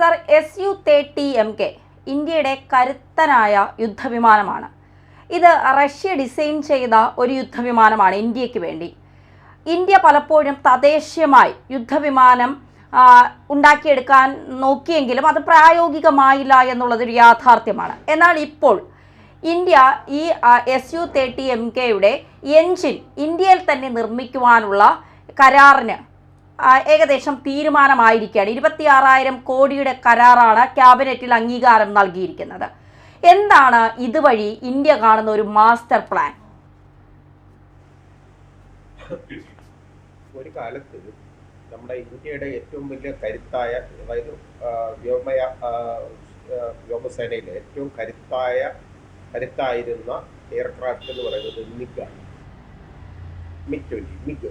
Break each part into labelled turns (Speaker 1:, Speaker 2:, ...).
Speaker 1: Sir S U thirty M K ഇന്ത്യയുടെ കരുത്തനായ യുദ്ധവിമാനമാണ്. ഇത് റഷ്യ ഡിസൈൻ ചെയ്ത ഒരു യുദ്ധവിമാനമാണ് ഇന്ത്യയ്ക്ക് വേണ്ടി. ഇന്ത്യ പലപ്പോഴും തദ്ദേശീയമായി യുദ്ധവിമാനം ഉണ്ടാക്കിയെടുക്കാൻ നോക്കിയെങ്കിലും അത് പ്രായോഗികമായില്ല എന്നുള്ളതൊരു യാഥാർത്ഥ്യമാണ്. എന്നാൽ ഇപ്പോൾ ഇന്ത്യ ഈ എസ് യു തേർട്ടി എം കെയുടെ എൻജിൻ ഇന്ത്യയിൽ തന്നെ നിർമ്മിക്കുവാനുള്ള കരാറിന് ഏകദേശം തീരുമാനമായിരിക്കുകയാണ്. ഇരുപത്തി ആറായിരം കോടിയുടെ കരാറാണ് ക്യാബിനറ്റിൽ അംഗീകാരം നൽകിയിരിക്കുന്നത്. എന്താണ് ഇതുവഴി ഇന്ത്യ കാണുന്ന ഒരു മാസ്റ്റർ പ്ലാൻ?
Speaker 2: ഒരു കാലത്ത് നമ്മുടെ ഇന്ത്യയുടെ ഏറ്റവും വലിയ കരുത്തായ അതായത് വ്യോമയ വ്യോമസേനയിലെ ഏറ്റവും കരുത്തായ കരുത്തായിരുന്ന എയർക്രാഫ്റ്റ് എന്ന് പറയുന്നത് മിഗാണ് മിഗ് മിഗ്.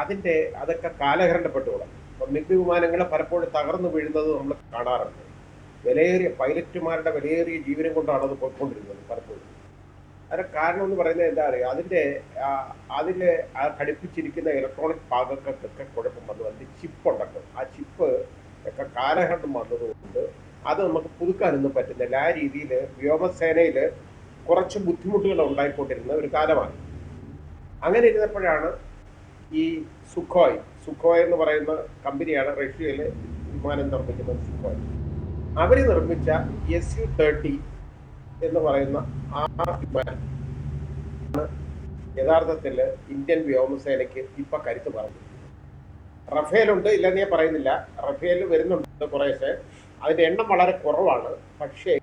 Speaker 2: അതിന്റെ അതൊക്കെ കാലഹരണപ്പെട്ടുകൂടാ. അപ്പൊ മിഗ് വിമാനങ്ങൾ പലപ്പോഴും തകർന്നു വീഴുന്നത് നമ്മൾ കാണാറുണ്ട്. വിലയേറിയ പൈലറ്റുമാരുടെ വിലയേറിയ ജീവനം കൊണ്ടാണ് അത് പോയിക്കൊണ്ടിരുന്നത് പലപ്പോഴും. അതിന്റെ കാരണം എന്ന് പറയുന്നത് എന്താ പറയുക അതിന്റെ ആ ഘടിപ്പിച്ചിരിക്കുന്ന ഇലക്ട്രോണിക് ഭാഗങ്ങൾക്കൊക്കെ കുഴപ്പം വന്നു. അതിന്റെ ചിപ്പ് ഉണ്ടല്ലോ. ആ ചിപ്പ് ഒക്കെ കാലഘട്ടം വന്നതുകൊണ്ട് അത് നമുക്ക് പുതുക്കാനൊന്നും പറ്റുന്നില്ല. ആ രീതിയിൽ വ്യോമസേനയിൽ കുറച്ച് ബുദ്ധിമുട്ടുകൾ ഉണ്ടായിക്കൊണ്ടിരുന്ന ഒരു കാലമാണ്. അങ്ങനെ ഇരുന്നപ്പോഴാണ് ഈ സുഖോയ് സുഖോയ് എന്ന് പറയുന്ന കമ്പനിയാണ് റഷ്യയിലെ വിമാനം നിർമ്മിക്കുന്നത് സുഖോയ്. അവർ നിർമ്മിച്ച എസ് യു തേർട്ടി എന്ന് പറയുന്ന ആ വിമാനം യഥാർത്ഥത്തിൽ ഇന്ത്യൻ വ്യോമസേനയ്ക്ക് ഇപ്പൊ കരുത്ത് പറഞ്ഞു റഫേലുണ്ട് ഇല്ലെന്ന് ഞാൻ പറയുന്നില്ല. റഫേൽ വരുന്നുണ്ട് കുറേശ്ശെ. അതിന്റെ എണ്ണം വളരെ കുറവാണ്. പക്ഷേ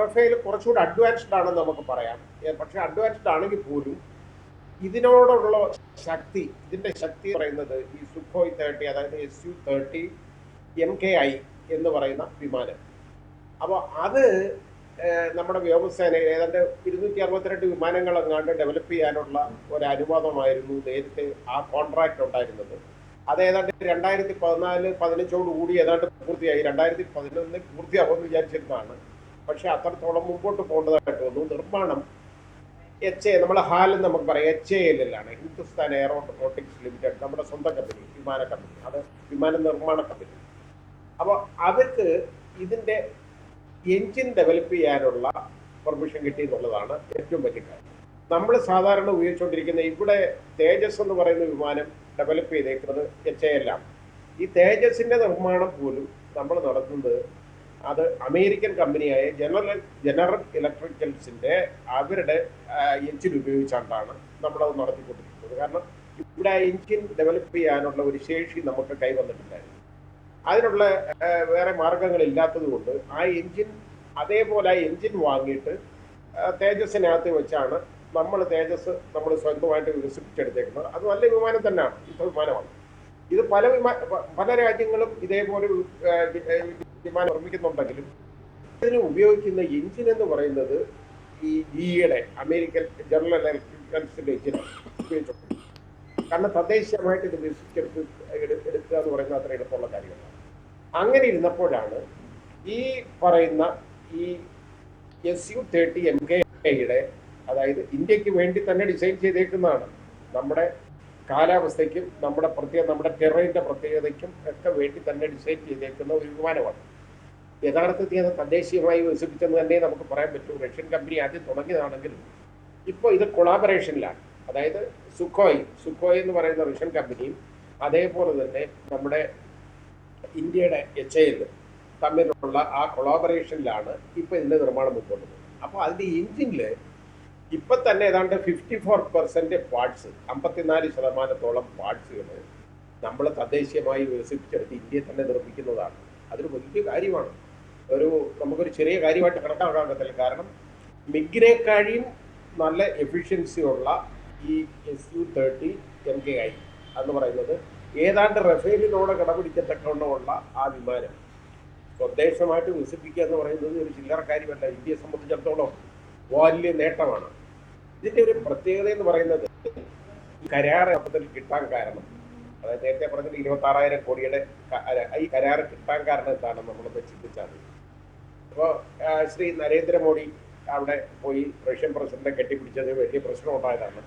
Speaker 2: റഫേൽ കുറച്ചുകൂടി അഡ്വാൻസ്ഡ് ആണെന്ന് നമുക്ക് പറയാം. പക്ഷേ അഡ്വാൻസ്ഡ് ആണെങ്കിൽ പോലും ഇതിനോടുള്ള ശക്തി ഇതിന്റെ ശക്തി പറയുന്നത് ഈ സുഖോയ് തേർട്ടി അതായത് S U thirty M K I എന്ന് പറയുന്ന വിമാനം. അപ്പോൾ അത് നമ്മുടെ വ്യോമസേന ഏതാണ്ട് ഇരുന്നൂറ്റി അറുപത്തിരണ്ട് വിമാനങ്ങൾ അങ്ങാണ്ട് ഡെവലപ്പ് ചെയ്യാനുള്ള ഒരു അനുവാദമായിരുന്നു നേരത്തെ ആ കോൺട്രാക്ട് ഉണ്ടായിരുന്നത്. അത് ഏതാണ്ട് രണ്ടായിരത്തി പതിനാല് പതിനഞ്ചോട് കൂടി ഏതാണ്ട് പൂർത്തിയായി. രണ്ടായിരത്തി പതിനൊന്നിൽ പൂർത്തിയാകുമെന്ന് വിചാരിച്ചിരുന്നതാണ്. പക്ഷെ അത്രത്തോളം മുമ്പോട്ട് പോകേണ്ടതായിട്ട് വന്നു. നിർമ്മാണം എച്ച് എ നമ്മളെ ഹാലിൽ നമുക്ക് പറയാം. എച്ച് എ എല്ലിലാണ് ഹിന്ദുസ്ഥാൻ എയറോനോട്ടിക്സ് ലിമിറ്റഡ് നമ്മുടെ സ്വന്തം കമ്പനി വിമാന കമ്പനി അത് വിമാന നിർമ്മാണ കമ്പനി അപ്പോൾ അവർക്ക് ഇതിന്റെ എഞ്ചിൻ ഡെവലപ്പ് ചെയ്യാനുള്ള പെർമിഷൻ കിട്ടി എന്നുള്ളതാണ് ഏറ്റവും വലിയ കാര്യം. നമ്മൾ സാധാരണ ഉപയോഗിച്ചുകൊണ്ടിരിക്കുന്ന ഇവിടെ തേജസ് എന്ന് പറയുന്ന വിമാനം ഡെവലപ്പ് ചെയ്തേക്കുന്നത് എച്ച് എ എല്ലാണ് ഈ തേജസിന്റെ നിർമ്മാണം പോലും നമ്മൾ നടത്തുന്നത് അത് അമേരിക്കൻ കമ്പനിയായ ജനറൽ ജനറൽ ഇലക്ട്രിക്കൽസിന്റെ അവരുടെ എഞ്ചിൻ ഉപയോഗിച്ചുകൊണ്ടാണ് നമ്മളത് നടത്തിക്കൊണ്ടിരിക്കുന്നത്. കാരണം ഇവിടെ ആ എഞ്ചിൻ ഡെവലപ്പ് ചെയ്യാനുള്ള ഒരു ശേഷി നമുക്ക് കൈവന്നിട്ടുണ്ടായിരുന്നു. അതിനുള്ള വേറെ മാർഗങ്ങൾ ഇല്ലാത്തതുകൊണ്ട് ആ എഞ്ചിൻ അതേപോലെ ആ എഞ്ചിൻ വാങ്ങിയിട്ട് തേജസ്സിനകത്ത് വെച്ചാണ് നമ്മൾ തേജസ് നമ്മൾ സ്വന്തമായിട്ട് വികസിപ്പിച്ചെടുത്തേക്കുന്നത്. അത് നല്ല വിമാനം തന്നെയാണ്. യുദ്ധവിമാനമാണ് ഇത് പല വിമാ പല രാജ്യങ്ങളും ഇതേപോലെ വിമാനം നിർമ്മിക്കുന്നുണ്ടെങ്കിലും ഇതിന് ഉപയോഗിക്കുന്ന എഞ്ചിൻ എന്ന് പറയുന്നത് ഈ ജിയുടെ അമേരിക്കൻ ജനറൽ ഇലക്ട്രിക്കൽസിന്റെ എഞ്ചിൻ ഉപയോഗിച്ചിട്ടുണ്ട് കാരണം തദ്ദേശീയമായിട്ട് ഇത് വികസിച്ചെടുത്ത് എടുക്കുക എന്ന് പറയുന്നത് അത്ര എളുപ്പമുള്ള കാര്യമല്ല അങ്ങനെ ഇരുന്നപ്പോഴാണ് ഈ പറയുന്ന ഈ എസ് യു തേർട്ടി എം കെയുടെ അതായത് ഇന്ത്യയ്ക്ക് വേണ്ടി തന്നെ ഡിസൈൻ ചെയ്തേക്കുന്നതാണ്. നമ്മുടെ കാലാവസ്ഥയ്ക്കും നമ്മുടെ പ്രത്യേക നമ്മുടെ ടെറൈന്റെ പ്രത്യേകതയ്ക്കും ഒക്കെ വേണ്ടി തന്നെ ഡിസൈൻ ചെയ്തേക്കുന്ന ഒരു വിമാനമാണ്. യഥാർത്ഥത്തിൽ അത് തദ്ദേശീയമായി വികസിപ്പിച്ചെന്ന് തന്നെ നമുക്ക് പറയാൻ പറ്റും. റഷ്യൻ കമ്പനി ആദ്യം തുടങ്ങിയതാണെങ്കിലും ഇപ്പോൾ ഇത് കൊളാബറേഷനിലാണ്. അതായത് സുഖോയ് സുഖോയ് എന്ന് പറയുന്ന റഷ്യൻ കമ്പനിയും അതേപോലെ തന്നെ നമ്മുടെ ഇന്ത്യയുടെ എച്ച് എൽ തമ്മിലുള്ള ആ കൊളാബറേഷനിലാണ് ഇപ്പോൾ ഇതിന്റെ നിർമ്മാണം മുമ്പോട്ട് പോകുന്നത്. അപ്പോൾ അതിന്റെ എഞ്ചിനിൽ ഇപ്പം തന്നെ ഏതാണ്ട് ഫിഫ്റ്റി ഫോർ പെർസെന്റ് പാർട്സ് അമ്പത്തിനാല് ശതമാനത്തോളം പാർട്സുകൾ നമ്മൾ തദ്ദേശീയമായി വികസിപ്പിച്ചെടുത്ത് ഇന്ത്യയിൽ തന്നെ നിർമ്മിക്കുന്നതാണ്. അതൊരു വലിയ കാര്യമാണ്. ഒരു നമുക്കൊരു ചെറിയ കാര്യമായിട്ട് കണക്കാക്കാൻ പറ്റില്ല കാരണം മിഗിനേക്കാഴിയും നല്ല എഫിഷ്യൻസി ഉള്ള ഈ S U thirty M K I എന്ന് പറയുന്നത് ഏതാണ്ട് റഫേലിനോട് കിടപിടിക്കത്തക്കവണ്ണമുള്ള ആ വിമാനം. സ്വദേശമായിട്ട് വികസിപ്പിക്കുക എന്ന് പറയുന്നത് ഒരു ചില്ലറ കാര്യമല്ല ഇന്ത്യയെ സംബന്ധിച്ചിടത്തോളം വലിയ നേട്ടമാണ്. ഇതിന്റെ ഒരു പ്രത്യേകത എന്ന് പറയുന്നത് കരാർ അബദ്ധത്തിൽ കിട്ടാൻ കാരണം അതായത് നേരത്തെ പറഞ്ഞത് ഇരുപത്തി ആറായിരം കോടിയുടെ ഈ കരാർ കിട്ടാൻ കാരണം എന്താണ് നമ്മളൊന്ന് ചിന്തിച്ചാൽ അപ്പോൾ ശ്രീ നരേന്ദ്രമോദി അവിടെ പോയി റഷ്യൻ പ്രസിഡന്റിനെ കെട്ടിപ്പിടിച്ചത് വലിയ പ്രശ്നം ഉണ്ടായതാണ്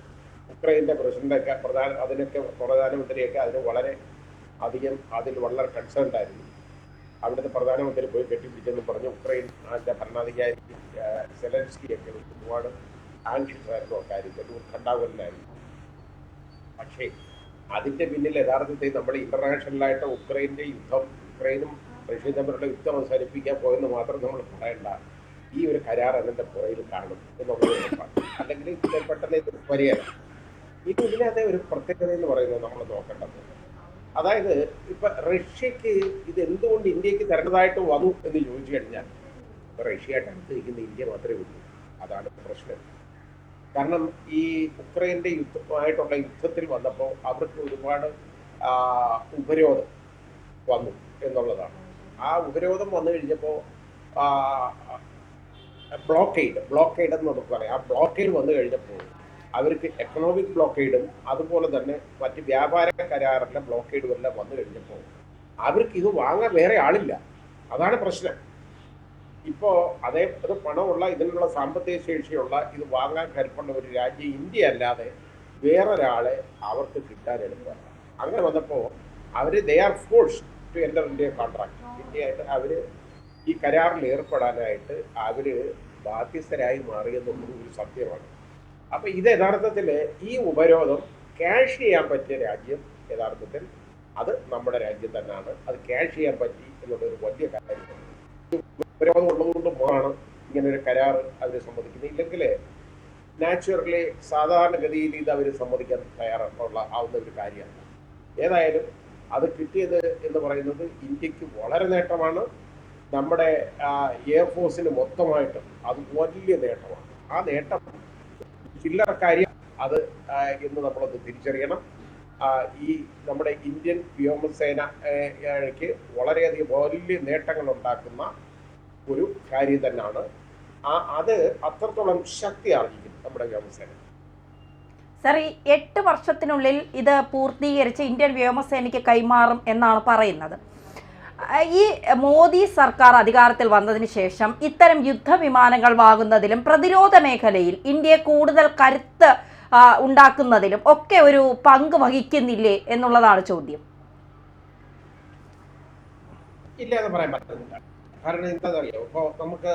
Speaker 2: ഉക്രൈന്റെ പ്രസിഡന്റൊക്കെ പ്രധാന അതിനൊക്കെ പ്രധാനമന്ത്രിയൊക്കെ അതിന് വളരെ അധികം അതിൽ വളരെ കൺസേൺ ആയിരുന്നു അവിടുത്തെ പ്രധാനമന്ത്രി പോയി കെട്ടിപ്പിടിച്ചെന്ന് പറഞ്ഞു ഉക്രൈൻ അതിന്റെ ഭരണാധികാരി സെലൻസ്കിയൊക്കെ ഒരുപാട് ആൻഷ്യസ് ആയിരുന്നു ആ കാര്യത്തിൽ ഉത്കണ്ഠാകുലനായിരുന്നു പക്ഷേ അതിന്റെ പിന്നിൽ യഥാർത്ഥത്തിൽ നമ്മൾ ഇന്റർനാഷണലായിട്ട് ഉക്രൈന്റെ യുദ്ധം ഉക്രൈനും റഷ്യയും തമ്മിലുള്ള യുദ്ധം അവസാനിപ്പിക്കാൻ പോയെന്ന് മാത്രം നമ്മൾ പറയണ്ട ഈ ഒരു കരാർ അതിന്റെ പുറയിൽ കാണും എന്നുള്ളത്. അല്ലെങ്കിൽ പെട്ടെന്ന് ഇത് പരിഹാരം ഇത് ഇതിനകത്തെ ഒരു പ്രത്യേകത എന്ന് പറയുന്നത് നമ്മൾ നോക്കേണ്ടത്. അതായത് ഇപ്പൊ റഷ്യക്ക് ഇത് എന്തുകൊണ്ട് ഇന്ത്യയ്ക്ക് തരേണ്ടതായിട്ട് വന്നു എന്ന് ചോദിച്ചു കഴിഞ്ഞാൽ റഷ്യയായിട്ട് അടുത്തിരിക്കുന്ന ഇന്ത്യ മാത്രമേ ഉള്ളൂ. അതാണ് പ്രശ്നം. കാരണം ഈ ഉക്രൈന്റെ യുദ്ധമായിട്ടുള്ള യുദ്ധത്തിൽ വന്നപ്പോൾ അവർക്ക് ഒരുപാട് ഉപരോധം വന്നു എന്നുള്ളതാണ്. ആ ഉപരോധം വന്നു കഴിഞ്ഞപ്പോൾ ബ്ലോക്കേഡ് ബ്ലോക്കേഡ് എന്ന് നമുക്ക് പറയാം. ആ ബ്ലോക്കേഡ് വന്നു കഴിഞ്ഞപ്പോൾ അവർക്ക് എക്കണോമിക് ബ്ലോക്കേഡും അതുപോലെ തന്നെ മറ്റ് വ്യാപാര കരാറിലെ ബ്ലോക്കേഡും എല്ലാം വന്നു കഴിഞ്ഞപ്പോൾ അവർക്ക് ഇത് വാങ്ങാൻ വേറെ ആളില്ല. അതാണ് പ്രശ്നം. ഇപ്പോൾ അതേ അത് പണമുള്ള ഇതിനുള്ള സാമ്പത്തിക ശേഷിയുള്ള ഇത് വാങ്ങാൻ കരുപ്പുള്ള ഒരു രാജ്യം ഇന്ത്യ അല്ലാതെ വേറൊരാളെ അവർക്ക് കിട്ടാൻ എളുപ്പമല്ല. അങ്ങനെ വന്നപ്പോൾ അവർ they are force to enter India contract ഇന്ത്യയായിട്ട് അവർ ഈ കരാറിൽ ഏർപ്പെടാനായിട്ട് അവർ ബാധ്യസ്ഥരായി മാറിയെന്നുള്ളത് ഒരു സത്യമാണ്. അപ്പോൾ ഇത് യഥാർത്ഥത്തിൽ ഈ ഉപരോധം ക്യാഷ് ചെയ്യാൻ പറ്റിയ രാജ്യം യഥാർത്ഥത്തിൽ അത് നമ്മുടെ രാജ്യം തന്നെയാണ് അത് ക്യാഷ് ചെയ്യാൻ പറ്റി എന്നുള്ളൊരു വലിയ കാര്യമാണ്. ഉപരോധം ഉള്ളതുകൊണ്ട് ഇങ്ങനെ ഒരു കരാർ അവർ സമ്മതിക്കുന്നത്. ഇല്ലെങ്കിൽ നാച്ചുറലി സാധാരണഗതിയിൽ ഇത് അവർ സമ്മതിക്കാൻ തയ്യാറുള്ള ആവുന്ന ഒരു കാര്യമാണ് ഏതായാലും അത് കിട്ടിയത് എന്ന് പറയുന്നത് ഇന്ത്യയ്ക്ക് വളരെ നേട്ടമാണ്. നമ്മുടെ എയർഫോഴ്സിന് മൊത്തമായിട്ടും അത് വലിയ നേട്ടമാണ്. ആ നേട്ടം ചില്ലറ കാര്യം അത് ഇന്ന് നമ്മളത് തിരിച്ചറിയണം. ഈ നമ്മുടെ ഇന്ത്യൻ വ്യോമസേനയ്ക്ക് വളരെയധികം വലിയ നേട്ടങ്ങൾ ഉണ്ടാക്കുന്ന ഒരു കാര്യം തന്നെയാണ് ആ അത് അത്രത്തോളം ശക്തി ആർജിക്കും നമ്മുടെ വ്യോമസേന.
Speaker 1: സർ ഈ എട്ട് വർഷത്തിനുള്ളിൽ ഇത് പൂർത്തീകരിച്ച് ഇന്ത്യൻ വ്യോമസേനയ്ക്ക് കൈമാറും എന്നാണ് പറയുന്നത്. ഈ മോദി സർക്കാർ അധികാരത്തിൽ വന്നതിന് ശേഷം ഇത്തരം യുദ്ധവിമാനങ്ങൾ വാങ്ങുന്നതിലും പ്രതിരോധ മേഖലയിൽ ഇന്ത്യയെ കൂടുതൽ കരുത്ത് ഉണ്ടാക്കുന്നതിലും ഒക്കെ ഒരു പങ്ക് വഹിക്കുന്നില്ലേ എന്നുള്ളതാണ് ചോദ്യം.
Speaker 2: ഇല്ല എന്ന് പറയാൻ പറ്റുന്നില്ല കാരണം എന്താണെന്നറിയോ? ഇപ്പോൾ നമുക്ക്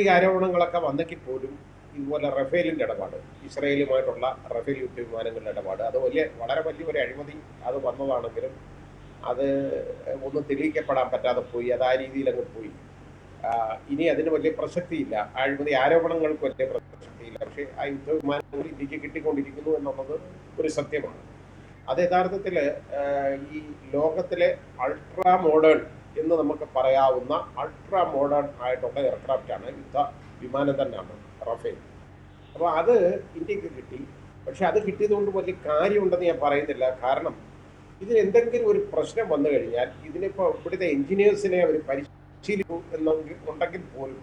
Speaker 2: ഈ ആരോപണങ്ങളൊക്കെ വന്നെങ്കിൽ പോലും ഇതുപോലെ റഫേലിന്റെ ഇടപാട് ഇസ്രയേലുമായിട്ടുള്ള റഫേൽ യുദ്ധ വിമാനങ്ങളുടെ ഇടപാട്. അത് വലിയ വളരെ വലിയ ഒരു അഴിമതി അത് വന്നതാണെങ്കിലും അത് ഒന്നും തെളിയിക്കപ്പെടാൻ പറ്റാതെ പോയി അത് ആ രീതിയിൽ അങ്ങ് പോയി. ഇനി അതിന് വലിയ പ്രസക്തിയില്ല. അഴിമതി ആരോപണങ്ങൾക്ക് വലിയ പ്രസക്തിയില്ല. പക്ഷേ ആ യുദ്ധ വിമാനങ്ങൾ ഇന്ത്യയ്ക്ക് കിട്ടിക്കൊണ്ടിരിക്കുന്നു എന്നുള്ളത് ഒരു സത്യമാണ്. അത് യഥാർത്ഥത്തിൽ ഈ ലോകത്തിലെ അൾട്രാ മോഡേൺ എന്ന് നമുക്ക് പറയാവുന്ന അൾട്രാ മോഡേൺ ആയിട്ടുള്ള എയർക്രാഫ്റ്റാണ് യുദ്ധ വിമാനം തന്നെയാണ്. റഫേൽ അപ്പോൾ അത് ഇന്ത്യയ്ക്ക് കിട്ടി. പക്ഷെ അത് കിട്ടിയതുകൊണ്ട് വലിയ കാര്യമുണ്ടെന്ന് ഞാൻ പറയുന്നില്ല. കാരണം ഇതിന് എന്തെങ്കിലും ഒരു പ്രശ്നം വന്നു കഴിഞ്ഞാൽ ഇതിനിപ്പോൾ ഇവിടുത്തെ എഞ്ചിനീയേഴ്സിനെ അവർ പരിശീലിക്കും എന്നെങ്കിൽ ഉണ്ടെങ്കിൽ പോലും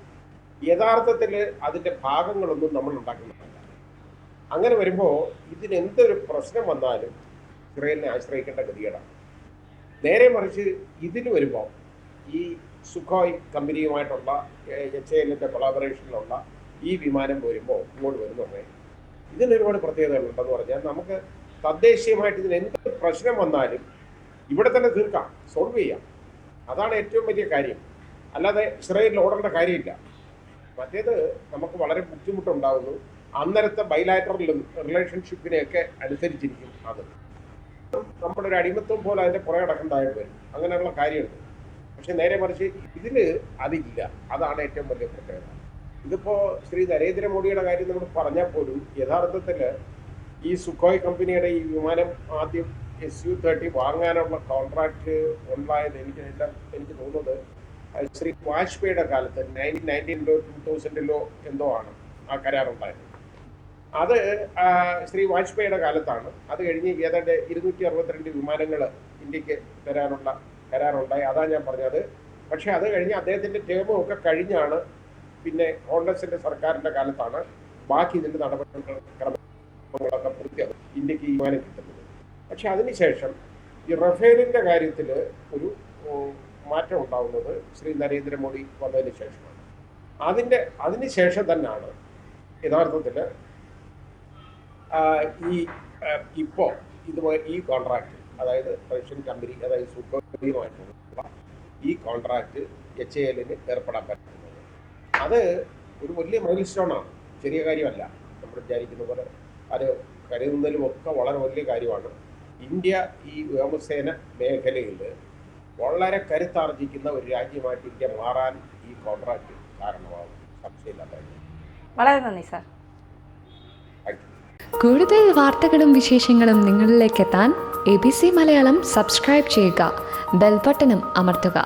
Speaker 2: യഥാർത്ഥത്തിൽ അതിന്റെ ഭാഗങ്ങളൊന്നും നമ്മൾ ഉണ്ടാക്കുന്നില്ല. അങ്ങനെ വരുമ്പോൾ ഇതിന് എന്തൊരു പ്രശ്നം വന്നാലും ഇസ്രയേലിനെ ആശ്രയിക്കേണ്ട ഗതികേടാണ്. നേരെ മറിച്ച് ഇതിന് വരുമ്പോൾ ഈ സുഖോയ് കമ്പനിയുമായിട്ടുള്ള എച്ച് എല്ലിന്റെ കൊളാബറേഷനിലുള്ള ഈ വിമാനം വരുമ്പോൾ ഇങ്ങോട്ട് വരുന്നുണ്ടേ ഇതിന് ഒരുപാട് പ്രത്യേകതകളുണ്ടെന്ന് പറഞ്ഞാൽ നമുക്ക് തദ്ദേശീയമായിട്ട് ഇതിന് എന്ത് പ്രശ്നം വന്നാലും ഇവിടെ തന്നെ തീർക്കാം സോൾവ് ചെയ്യാം. അതാണ് ഏറ്റവും വലിയ കാര്യം. അല്ലാതെ ഇസ്രയേലിൽ ഓടേണ്ട കാര്യമില്ല. മറ്റേത് നമുക്ക് വളരെ ബുദ്ധിമുട്ടുണ്ടാകുന്നു അന്നേരത്തെ ബൈലാറ്ററൽ റിലേഷൻഷിപ്പിനെയൊക്കെ അനുസരിച്ചിരിക്കും അത്. നമ്മുടെ ഒരു അടിമത്വം പോലെ അതിന്റെ പുറകെ നടക്കേണ്ടതായിട്ട് വരും. അങ്ങനെയുള്ള കാര്യമുണ്ട്. പക്ഷെ നേരെ മറിച്ച് ഇതിൽ അതില്ല. അതാണ് ഏറ്റവും വലിയ പ്രത്യേകത. ഇതിപ്പോ ശ്രീ നരേന്ദ്രമോദിയുടെ കാര്യം നമ്മൾ പറഞ്ഞാൽ പോലും യഥാർത്ഥത്തിൽ ഈ സുഖോയ് കമ്പനിയുടെ ഈ വിമാനം ആദ്യം എസ് യു തേർട്ടി വാങ്ങാനുള്ള കോൺട്രാക്ട് ഉണ്ടായത് എനിക്ക് എല്ലാം എനിക്ക് തോന്നുന്നത് ശ്രീ വാജ്പേയിയുടെ കാലത്ത് നയന്റീൻ നയന്റീനിലോ ടൂ തൗസൻഡിലോ എന്തോ ആണ് ആ കരാറുണ്ടായത്. അത് ശ്രീ വാജ്പേയിയുടെ കാലത്താണ്. അത് കഴിഞ്ഞ് ഏതാണ്ട് ഇരുന്നൂറ്റി അറുപത്തിരണ്ട് വിമാനങ്ങൾ ഇന്ത്യയ്ക്ക് തരാനുള്ള കരാറുണ്ടായി. അതാണ് ഞാൻ പറഞ്ഞത്. പക്ഷെ അത് കഴിഞ്ഞ് അദ്ദേഹത്തിന്റെ ടേമും ഒക്കെ കഴിഞ്ഞാണ് പിന്നെ കോൺഗ്രസിന്റെ സർക്കാരിന്റെ കാലത്താണ് ബാക്കി ഇതിന്റെ നടപടികൾ ക്രമങ്ങളൊക്കെ പൂർത്തിയാകും ഇന്ത്യയ്ക്ക് തീരുമാനം കിട്ടുന്നത്. പക്ഷെ അതിനുശേഷം ഈ റഫേലിന്റെ കാര്യത്തിൽ ഒരു മാറ്റം ഉണ്ടാവുന്നത് ശ്രീ നരേന്ദ്രമോദി വന്നതിന് ശേഷമാണ്. അതിന്റെ അതിനുശേഷം തന്നെയാണ് യഥാർത്ഥത്തിൽ ഈ ഇപ്പോൾ ഇത് ഈ കോൺട്രാക്ട് അതായത് റഷ്യൻ കമ്പനി അതായത് സുഖോയുമായിട്ടുള്ള ഈ കോൺട്രാക്ട് എച്ച് എല്ലിന് ഏർപ്പെടാൻ പറ്റുന്നത് അത് ഒരു വലിയ മൈൽ സ്റ്റോണാണ് ചെറിയ കാര്യമല്ല. നമ്മൾ വിചാരിക്കുന്ന പോലെ അത് കരുതുന്നതിലും ഒക്കെ വളരെ വലിയ കാര്യമാണ്. ഇന്ത്യ ഈ വ്യോമസേന മേഖലയിൽ വളരെ കരുത്താർജിക്കുന്ന ഒരു രാജ്യമായിട്ട് ഇന്ത്യ മാറാൻ ഈ കോൺട്രാക്ട് കാരണമാകും സംശയമില്ലാത്ത
Speaker 1: വളരെ നന്ദി സാർ.
Speaker 3: കൂടുതൽ വാർത്തകളും വിശേഷങ്ങളും നിങ്ങളിലേക്ക് എത്താൻ A B C Malayalam subscribe ചെയ്യുക. ബെൽബട്ടനും അമർത്തുക.